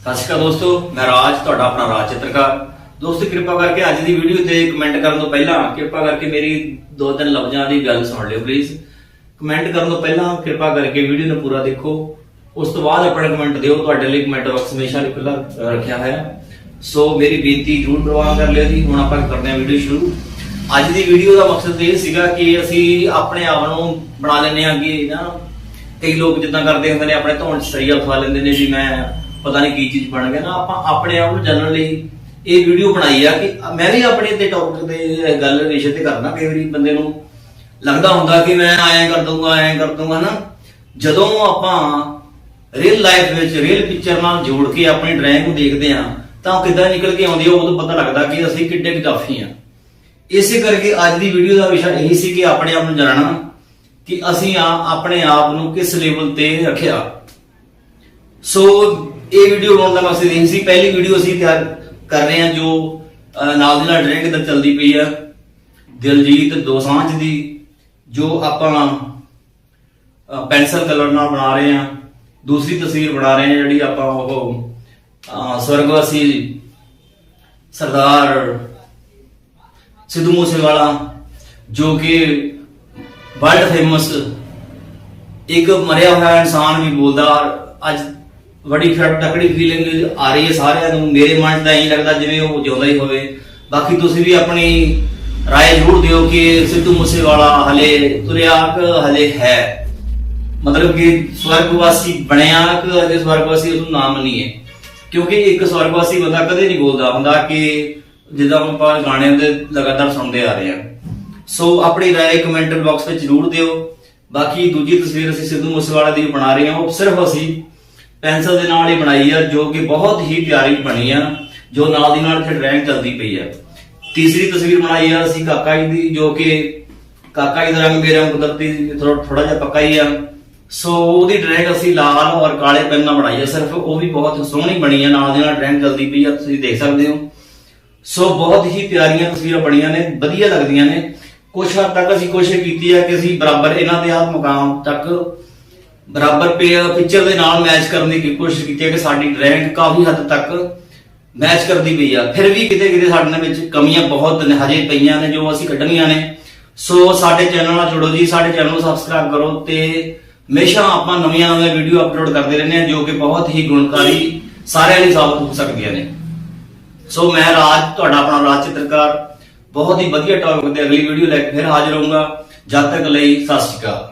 ਸਤਿ ਸ਼੍ਰੀ ਅਕਾਲ ਦੋਸਤੋ, ਮੈਂ ਰਾਜ, ਤੁਹਾਡਾ ਆਪਣਾ ਰਾਜ ਚਿੱਤਰਕਾਰ ਦੋਸਤੋ, ਕਿਰਪਾ ਕਰਕੇ ਅੱਜ ਦੀ ਵੀਡੀਓ ਤੇ ਕਮੈਂਟ ਕਰਨ ਤੋਂ ਪਹਿਲਾਂ, ਕਿਰਪਾ ਕਰਕੇ ਮੇਰੀ ਦੋ ਤਿੰਨ ਲਫ਼ਜ਼ਾਂ ਦੀ ਗੱਲ ਸੁਣ ਲਿਓ ਪਲੀਜ਼ ਕਮੈਂਟ ਕਰਨ ਤੋਂ ਪਹਿਲਾਂ, ਕਿਰਪਾ ਕਰਕੇ ਵੀਡੀਓ ਨੂੰ ਪੂਰਾ ਦੇਖੋ। ਉਸ ਤੋਂ ਬਾਅਦ ਆਪਣਾ ਕਮੈਂਟ ਦਿਓ, ਤੁਹਾਡੇ ਲਈ ਕਮੈਂਟ ਬਾਕਸ ਹਮੇਸ਼ਾ ਲਈ ਖੁੱਲਾ ਰੱਖਿਆ ਹੋਇਆ। ਸੋ, ਮੇਰੀ ਬੇਨਤੀ ਜ਼ਰੂਰ ਪ੍ਰਵਾਨ ਕਰ ਲਿਓ ਜੀ, ਹੁਣ ਆਪਾਂ ਕਰਦੇ ਹਾਂ ਵੀਡੀਓ ਸ਼ੁਰੂ। ਅੱਜ ਦੀ ਵੀਡੀਓ ਦਾ ਮਕਸਦ ਇਹ ਸੀਗਾ ਕਿ ਅਸੀਂ ਆਪਣੇ ਆਪ ਨੂੰ ਬਣਾ ਲੈਂਦੇ ਹਾਂ ਕਿ ਨਾ, ਕਈ ਲੋਕ ਜਿੱਦਾਂ ਕਰਦੇ ਹੁੰਦੇ ਨੇ, ਆਪਣੇ ਧੌਣ 'ਚ ਸਰੀਆ ਖਵਾ ਲੈਂਦੇ ਨੇ ਜੀ ਮੈਂ ਪਤਾ ਨਹੀਂ ਕੀ ਚੀਜ਼ ਬਣ ਗਿਆ ਨਾ, ਆਪਾਂ ਆਪਣੇ ਆਪ ਨੂੰ ਜਾਣਨ ਲਈ ਇਹ ਵੀਡੀਓ ਬਣਾਈ ਆ ਕਿ ਮੈਂ ਵੀ ਆਪਣੇ ਤੇ ਟੌਪਿਕ ਤੇ ਗੱਲ ਵਿਸ਼ੇ ਤੇ ਕਰਨਾ, ਕਈ ਵਾਰੀ ਬੰਦੇ ਨੂੰ ਲੱਗਦਾ ਹੁੰਦਾ ਕਿ ਮੈਂ ਐਂ ਕਰ ਦੂੰਗਾ ਐਂ ਕਰ ਦੂੰਗਾ ਨਾ। ਜਦੋਂ ਆਪਾਂ ਰੀਅਲ ਲਾਈਫ ਵਿੱਚ ਰੀਅਲ ਪਿਕਚਰ ਨਾਲ ਜੋੜ ਕੇ ਆਪਣੀ ਡਰਾਇੰਗ ਨੂੰ ਦੇਖਦੇ ਆ ਤਾਂ ਉਹ ਕਿੱਦਾਂ ਨਿਕਲ ਕੇ ਆਉਂਦੀ ਆ ਉਦੋਂ ਪਤਾ ਲੱਗਦਾ ਕਿ ਅਸੀਂ ਕਿੱਡੇ ਗਦਾਫੀ ਆ। ਇਸੇ ਕਰਕੇ ਅੱਜ ਦੀ ਵੀਡੀਓ ਦਾ ਵਿਸ਼ਾ ਇਹੀ ਸੀ ਕਿ ਆਪਣੇ ਆਪ ਨੂੰ ਜਾਣਨਾ ਕਿ ਅਸੀਂ ਆ, ਆਪਣੇ ਆਪ ਨੂੰ ਕਿਸ ਲੈਵਲ ਤੇ ਰੱਖਿਆ। ਸੋ ਇਹ ਵੀਡੀਓ ਬਣਾਉਣ ਦਾ ਮਕਸਦ ਇਹ ਸੀ, ਪਹਿਲੀ ਵੀਡੀਓ ਅਸੀਂ ਤਿਆਰ ਕਰ ਰਹੇ ਹਾਂ ਜੋ ਨਾਲ ਦੀ ਨਾਲ ਡਰਾਇੰਗ ਦਾ ਚੱਲਦੀ ਪਈ ਆ। ਦਿਲਜੀਤ ਦੋਸਾਂਝ ਦੀ, ਜੋ ਆਪਾਂ ਪੈਨਸਲ ਕਲਰ ਨਾਲ ਬਣਾ ਰਹੇ ਹਾਂ। ਦੂਸਰੀ ਤਸਵੀਰ ਬਣਾ ਰਹੇ ਹਾਂ ਜਿਹੜੀ ਆਪਾਂ ਉਹ ਸਵਰਗਵਾਸੀ ਸਰਦਾਰ ਸਿੱਧੂ ਮੂਸੇਵਾਲਾ, ਜੋ ਕਿ ਵਰਲਡ ਫੇਮਸ ਇੱਕ ਮਰਿਆ ਹੋਇਆ ਇਨਸਾਨ ਵੀ ਬੋਲਦਾ, ਅੱਜ ਬੜੀ ਫਿਰ ਤਕੜੀ ਫੀਲਿੰਗ ਆ ਰਹੀ ਹੈ ਸਾਰਿਆਂ ਨੂੰ ਮੇਰੇ ਮਨ 'ਚ ਤਾਂ ਇਹੀ ਲੱਗਦਾ ਜਿਵੇਂ ਉਹ ਜਿਉਂਦਾ ਹੀ ਹੋਵੇ ਬਾਕੀ ਤੁਸੀਂ ਵੀ ਆਪਣੀ رائے ਜ਼ਰੂਰ ਦਿਓ ਕਿ ਸਿੱਧੂ ਮੂਸੇਵਾਲਾ ਹਲੇ ਤੁਰਿਆ ਕਿ ਹਲੇ ਹੈ ਮਤਲਬ ਕਿ ਸਵਰਗਵਾਸੀ ਬਣਿਆ ਕਿ ਹਲੇ ਸਵਰਗਵਾਸੀ ਉਸ ਨੂੰ ਨਾਮ ਨਹੀਂ ਹੈ ਕਿਉਂਕਿ ਇੱਕ ਸਵਰਗਵਾਸੀ ਬੰਦਾ ਕਦੇ ਨਹੀਂ ਬੋਲਦਾ ਹੁੰਦਾ ਕਿ ਜਿੱਦਾਂ ਆਪਾਂ ਗਾਣੇ ਦੇ ਲਗਾਤਾਰ ਸੁਣਦੇ ਆ ਰਹੇ ਹਾਂ ਸੋ ਆਪਣੀ رائے ਕਮੈਂਟ ਬਾਕਸ ਵਿੱਚ ਜ਼ਰੂਰ ਦਿਓ ਬਾਕੀ ਦੂਜੀ ਤਸਵੀਰ ਅਸੀਂ ਸਿੱਧੂ ਮੂਸੇਵਾਲਾ ਦੀ ਬਣਾ ਰਹੇ ਹਾਂ ਉਹ ਸਿਰਫ ਅਸੀਂ ਪੈਨਸਲ ਦੇ ਨਾਲ ਹੀ ਬਣਾਈ ਆ, ਜੋ ਕਿ ਬਹੁਤ ਹੀ ਪਿਆਰੀ ਬਣੀ ਆ, ਜੋ ਨਾਲ ਦੀ ਨਾਲ ਇੱਥੇ ਡਰਾਇੰਗ ਚੱਲਦੀ ਪਈ ਆ। ਤੀਸਰੀ ਤਸਵੀਰ ਬਣਾਈ ਆ ਅਸੀਂ ਕਾਕਾ ਜੀ ਦੀ, ਜੋ ਕਿ ਕਾਕਾ ਜੀ ਦਾ ਰੰਗ ਮੇਰਾ ਕੁਦਰਤੀ ਥੋੜਾ ਥੋੜਾ ਜਿਹਾ ਪੱਕਾ ਹੀ ਆ। ਸੋ ਉਹਦੀ ਡਰਾਇੰਗ ਅਸੀਂ ਲਾਲ ਔਰ ਕਾਲੇ ਪੈਨ ਨਾਲ ਬਣਾਈ ਆ, ਸਿਰਫ ਉਹ ਵੀ ਬਹੁਤ ਸੋਹਣੀ ਬਣੀ ਆ, ਨਾਲ ਦੀ ਨਾਲ ਡਰਾਇੰਗ ਚੱਲਦੀ ਪਈ ਆ, ਤੁਸੀਂ ਦੇਖ ਸਕਦੇ ਹੋ। ਸੋ ਬਹੁਤ ਹੀ ਪਿਆਰੀਆਂ ਤਸਵੀਰਾਂ ਬਣੀਆਂ ਨੇ, ਵਧੀਆ ਲੱਗਦੀਆਂ ਨੇ। ਕੁਝ ਹੱਦ ਤੱਕ ਅਸੀਂ ਕੋਸ਼ਿਸ਼ ਕੀਤੀ ਹੈ ਕਿ ਅਸੀਂ ਬਰਾਬਰ ਇਹਨਾਂ ਦੇ ਆਪ ਮੁਕਾਮ ਤੱਕ ਬਰਾਬਰ ਪਿਕਚਰ ਦੇ ਨਾਲ ਮੈਚ ਕਰਨ ਦੀ ਕੋਸ਼ਿਸ਼ ਕੀਤੀ ਹੈ ਕਿ ਸਾਡੀ ਡਰਾਇੰਗ ਕਾਫੀ ਹੱਦ ਤੱਕ ਮੈਚ ਕਰਦੀ ਪਈ ਆ। ਫਿਰ ਵੀ ਕਿਤੇ ਕਿਤੇ ਸਾਡੇ ਵਿੱਚ ਕਮੀਆਂ ਬਹੁਤ ਨੇ, ਹਜੇ ਪਈਆਂ ਨੇ, ਜੋ ਅਸੀਂ ਕੱਢਣੀਆਂ ਨੇ। ਸੋ ਸਾਡੇ ਚੈਨਲ ਨਾਲ ਜੁੜੋ ਜੀ, ਸਾਡੇ ਚੈਨਲ ਨੂੰ ਸਬਸਕ੍ਰਾਈਬ ਕਰੋ ਤੇ ਹਮੇਸ਼ਾ ਆਪਾਂ ਨਵੀਆਂ ਨਵੀਆਂ ਵੀਡੀਓ ਅਪਲੋਡ ਕਰਦੇ ਰਹਿੰਦੇ ਹਾਂ, ਜੋ ਕਿ ਬਹੁਤ ਹੀ ਗੁਣਕਾਰੀ ਸਾਰਿਆਂ ਲਈ ਸਾਬਤ ਹੋ ਸਕਦੀਆਂ ਨੇ। ਸੋ ਮੈਂ ਰਾਜ, ਤੁਹਾਡਾ ਆਪਣਾ ਰਾਜ ਚਿੱਤਰਕਾਰ, ਬਹੁਤ ਹੀ ਵਧੀਆ ਟੌਪਿਕ ਤੇ ਅਗਲੀ ਵੀਡੀਓ ਲੈ ਕੇ ਫਿਰ ਹਾਜ਼ਰ ਹੋਊਂਗਾ। ਜਦ ਤੱਕ ਲਈ ਸਤਿ ਸ਼੍ਰੀ ਅਕਾਲ।